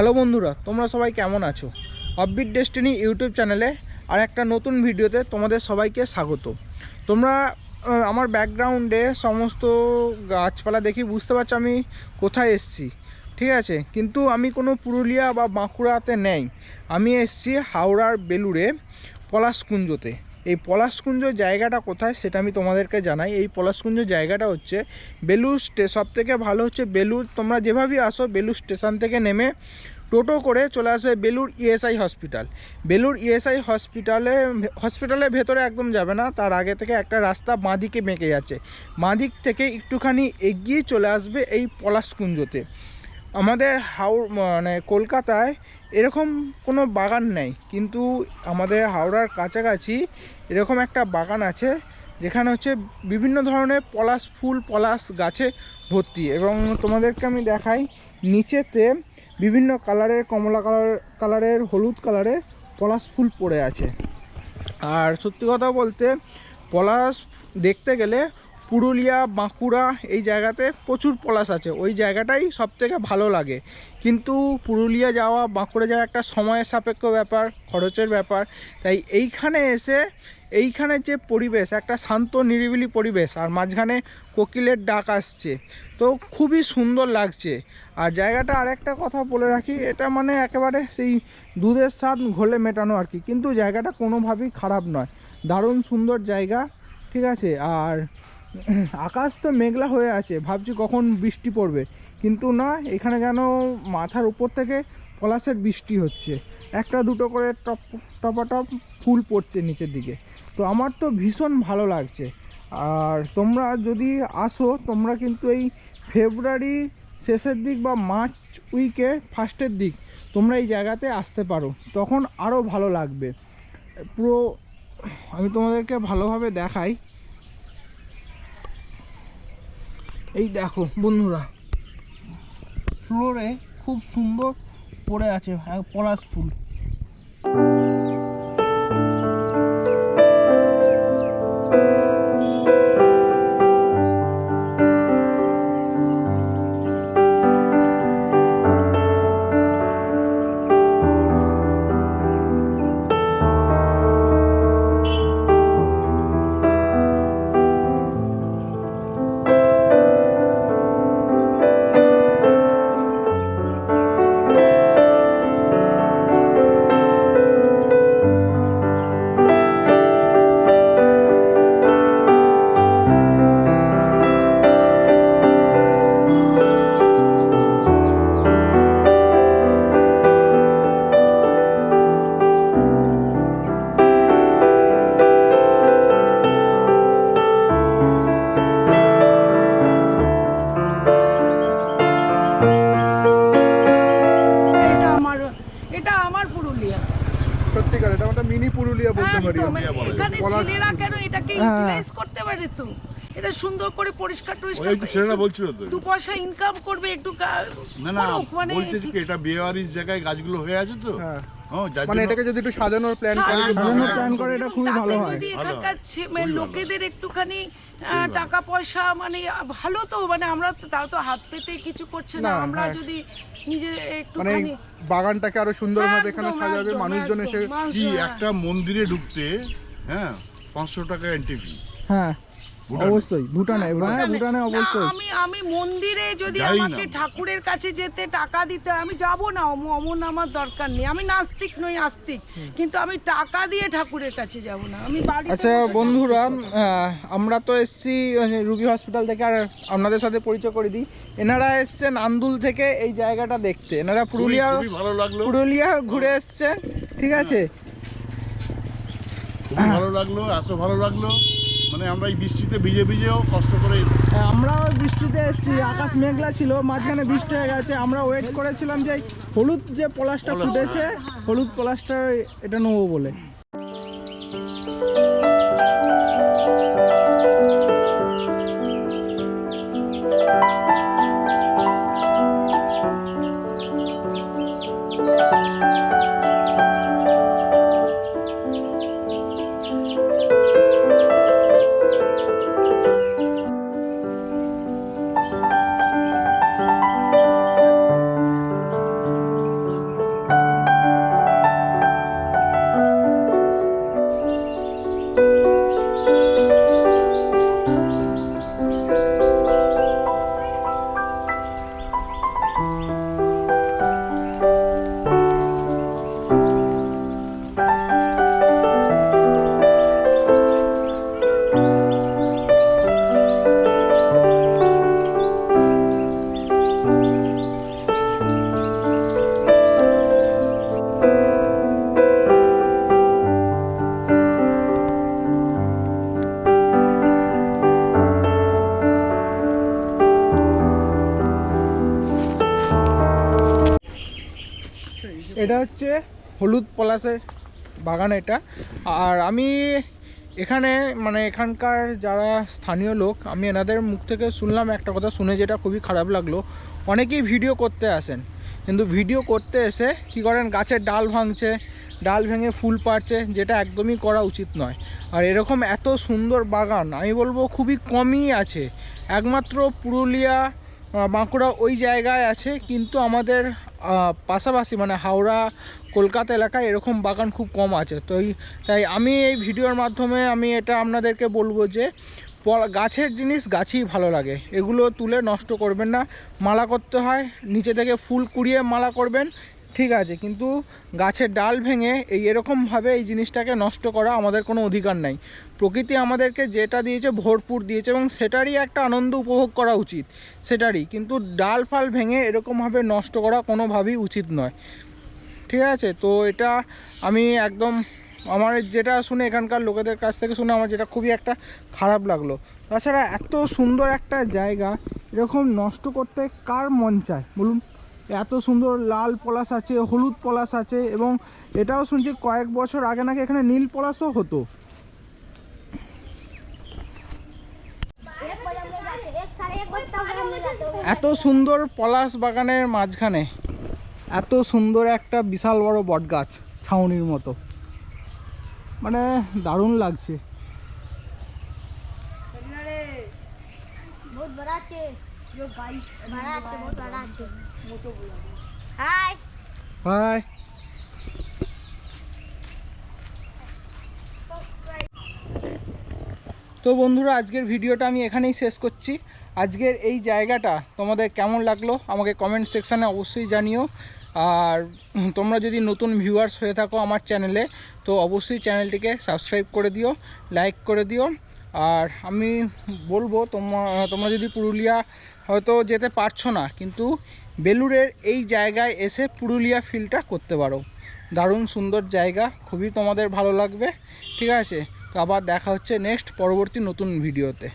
Hello বন্ধুরা, তোমরা সবাই কেমন আছো? অববিট ডেস্টিনি ইউটিউব চ্যানেলে আর একটা নতুন ভিডিওতে তোমাদের সবাইকে স্বাগত। তোমরা আমার ব্যাকগ্রাউন্ডে সমস্ত গাছপালা দেখি বুঝতে পারছ আমি কোথায় এসছি, ঠিক আছে? কিন্তু আমি কোনো পুরুলিয়া বা বাঁকুড়াতে নেই। আমি এসছি হাওড়ার বেলুড়ে, পলাশকুঞ্জতে। এই পলাশকুঞ্জ জায়গাটা কোথায় সেটা আমি তোমাদেরকে জানাই। এই পলাশকুঞ্জ জায়গাটা হচ্ছে বেলুর স্টে সব থেকে ভালো হচ্ছে বেলুর তোমরা যেভাবেই আসো বেলুর স্টেশন থেকে নেমে টোটো করে চলে আসবে Belur ESI hospital. Belur ESI হসপিটালে, হসপিটালের ভেতরে একদম যাবে না, তার আগে থেকে একটা রাস্তা বাঁদিকে বেঁকে যাচ্ছে। বাঁদিক থেকে একটুখানি এগিয়ে চলে আসবে এই পলাশকুঞ্জতে। আমাদের হাও মানে কলকাতায় এরকম কোনো বাগান নেই। কিন্তু আমাদের হাওড়ার কাছাকাছি এরকম একটা বাগান আছে, যেখানে হচ্ছে বিভিন্ন ধরনের পলাশ ফুল, পলাশ গাছে ভর্তি। এবং তোমাদেরকে আমি দেখাই, নিচেতে বিভিন্ন কালারের, কমলা কালার, কালারের, হলুদ কালারের পলাশ ফুল পড়ে আছে। আর সত্যি কথা বলতে, পলাশ দেখতে গেলে পুরুলিয়া, বাঁকুড়া এই জায়গাতে প্রচুর পলাশ আছে। ওই জায়গাটাই সব থেকে ভালো লাগে। কিন্তু পুরুলিয়া যাওয়া, বাঁকুড়া যাওয়া একটা সময়ের সাপেক্ষ ব্যাপার, খরচের ব্যাপার। তাই এইখানে এসে, এইখানে যে পরিবেশ, একটা শান্ত, নিরিবিলি পরিবেশ, আর মাঝখানে কোকিলের ডাক আসছে। তো খুবই সুন্দর লাগছে। আর জায়গাটা আরেকটা কথা বলে রাখি, এটা মানে একেবারে সেই দুধের স্বাদ ঘোলে মেটানো আর কি। কিন্তু জায়গাটা কোনোভাবেই খারাপ নয়। দারুণ সুন্দর জায়গা, ঠিক আছে? আর আকাশ তো মেঘলা হয়ে আছে, ভাবছি কখন বৃষ্টি পড়বে। কিন্তু না, এখানে যেন মাথার উপর থেকে পলাশের বৃষ্টি হচ্ছে। একটা দুটো করে টপ, টপাটপ ফুল পড়ছে নিচের দিকে। তো আমার তো ভীষণ ভালো লাগছে। আর তোমরা যদি আসো, তোমরা কিন্তু এই ফেব্রুয়ারি শেষের দিক বা মার্চ উইকে ফার্স্টের দিক, তোমরা এই জায়গাতে আসতে পারো। তখন আরও ভালো লাগবে। পুরো, আমি তোমাদেরকে ভালোভাবে দেখাই। এই দেখো বন্ধুরা। ফ্লোরে খুব সুন্দর পড়ে আছে এক পলাশ ফুল। পুরুলিয়া বলতে পারি এখানে ছেলেরা কেন এটাকে হ্যাঁ। ইউটিলাইজ করতে পারে তো এটা সুন্দর করে পরিষ্কার টরিষ্কার ওই ছেলেরা বলছিল তো দু পয়সা ইনকাম করবে একটু না না মানে বলছে যে এটা বেওয়ারিস জায়গায় গাছগুলো হয়ে আছে তো হ্যাঁ। মানে এটাকে যদি একটু সাজানোর প্ল্যান করে হ্যাঁ, সাজানোর প্ল্যান করে এটা খুবই ভালো হয় যদি এখানকার হয়। লোকেদের একটুখানি আহ, টাকা পয়সা মানে ভালো তো মানে আমরা তাও তো হাত পেতে কিছু করছে না আমরা হ্যাঁ। যদি নিজে মানে একটুখানি বাগানটাকে আরও সুন্দরভাবে এখানে সাজাবে মানুষজন এসে কি হ্যাঁ। একটা মন্দিরে ঢুকতে হ্যাঁ পাঁচশো টাকা এন্ট্রি ফি হ্যাঁ। অবশ্যই ভুটানে হ্যাঁ ভুটানে। অবশ্যই। আমি আমি মন্দিরে যদি আমাকে ঠাকুরের কাছে যেতে টাকা দিতে আমি যাব না অমন আমার দরকার নেই। আমি নাস্তিক নই আস্তিক। কিন্তু আমি টাকা দিয়ে ঠাকুরের কাছে যাব না। আমি বাড়িতে আচ্ছা বন্ধুরা আহ, আমরা তো এসছি রুগী হসপিটাল থেকে আর আপনাদের সাথে পরিচয় করে দিই। এনারা এসছেন আন্দুল থেকে এই জায়গাটা দেখতে। এনারা পুরুলিয়া খুবই ভালো লাগল। পুরুলিয়া ঘুরে এসছেন ঠিক আছে? ভালো লাগল এত ভালো লাগল। মানে আমরা এই বৃষ্টিতে ভিজে ভিজেও কষ্ট করে আমরাও বৃষ্টিতে এসেছি আকাশ মেঘলা ছিল মাঝখানে বৃষ্টি হয়ে গেছে। আমরা ওয়েট করেছিলাম যে হলুদ যে পলাশটা পলাশটা। ফুটেছে হলুদ পলাশটা এটা নেব বলে। এটা হচ্ছে হলুদ পলাশের বাগান এটা। আর আমি এখানে মানে এখানকার যারা স্থানীয় লোক, আমি এনাদের মুখ থেকে শুনলাম একটা কথা শুনে যেটা খুবই খারাপ লাগল। অনেকেই ভিডিও করতে আসেন, কিন্তু ভিডিও করতে এসে কী করেন গাছের ডাল ভাঙছে, ডাল ভেঙে ফুল পাড়ছে, যেটা একদমই করা উচিত নয়। আর এরকম এত সুন্দর বাগান, আমি বলব খুবই কমই আছে। একমাত্র পুরুলিয়া বাঁকুড়া ওই জায়গায় আছে, কিন্তু আমাদের পাশাপাশি মানে হাওড়া, কলকাতা এলাকায় এরকম বাগান খুব কম আছে। তো তাই আমি এই ভিডিওর মাধ্যমে আমি এটা আপনাদেরকে বলব যে গাছের জিনিস গাছই ভালো লাগে। এগুলো তুলে নষ্ট করবেন না। মালা করতে হয়, নিচে থেকে ফুল কুড়িয়ে মালা করবেন ঠিক আছে, কিন্তু গাছের ডাল ভেঙে এই এরকমভাবে এই জিনিসটাকে নষ্ট করা আমাদের কোনো অধিকার নাই। প্রকৃতি আমাদেরকে যেটা দিয়েছে ভরপুর দিয়েছে এবং সেটারই একটা আনন্দ উপভোগ করা উচিত, সেটারই। কিন্তু ডাল ফাল ভেঙে এরকমভাবে নষ্ট করা কোনোভাবেই উচিত নয়। ঠিক আছে, তো এটা আমি একদম আমার যেটা শুনে এখানকার লোকেদের কাছ থেকে শুনে আমার যেটা খুবই একটা খারাপ লাগল। তাছাড়া এত সুন্দর একটা জায়গা, এরকম নষ্ট করতে কার মন চায়? বলুন। এত সুন্দর লাল পলাশ আছে হলুদ পলাশ আছে এবং এটাও শুনছি কয়েক বছর আগে নাকি এখানে নীল পলাশও হতো एक बजे हम लोग जाते हैं एक साढ़े एक बजे तक हम लोग जाते हैं এত সুন্দর পলাশ বাগানের মাঝখানে এত সুন্দর একটা বিশাল বড় বটগাছ ছাউনির মতো মানে দারুণ লাগছে बहुत बड़ा है जो बाईस बड़ा है बहुत बड़ा Hi. Hi. তো বন্ধুরা, আজকের ভিডিওটা আমি এখানেই শেষ করছি আজকের এই জায়গাটা তোমাদের কেমন লাগল আমাকে কমেন্ট সেকশানে অবশ্যই জানিও আর তোমরা যদি নতুন ভিউয়ার্স হয়ে থাকো আমার চ্যানেলে তো অবশ্যই চ্যানেলটিকে সাবস্ক্রাইব করে দিও লাইক করে দিও আর আমি বলব, তোমরা তোমরা যদি পুরুলিয়া হয়তো যেতে পারছ না, কিন্তু বেলুড়ের এই জায়গায় এসে পুরুলিয়া ফিলটা করতে পারো। দারুণ সুন্দর জায়গা, খুবই তোমাদের ভালো লাগবে। ঠিক আছে তো আবার দেখা হচ্ছে নেক্সট পরবর্তী নতুন ভিডিওতে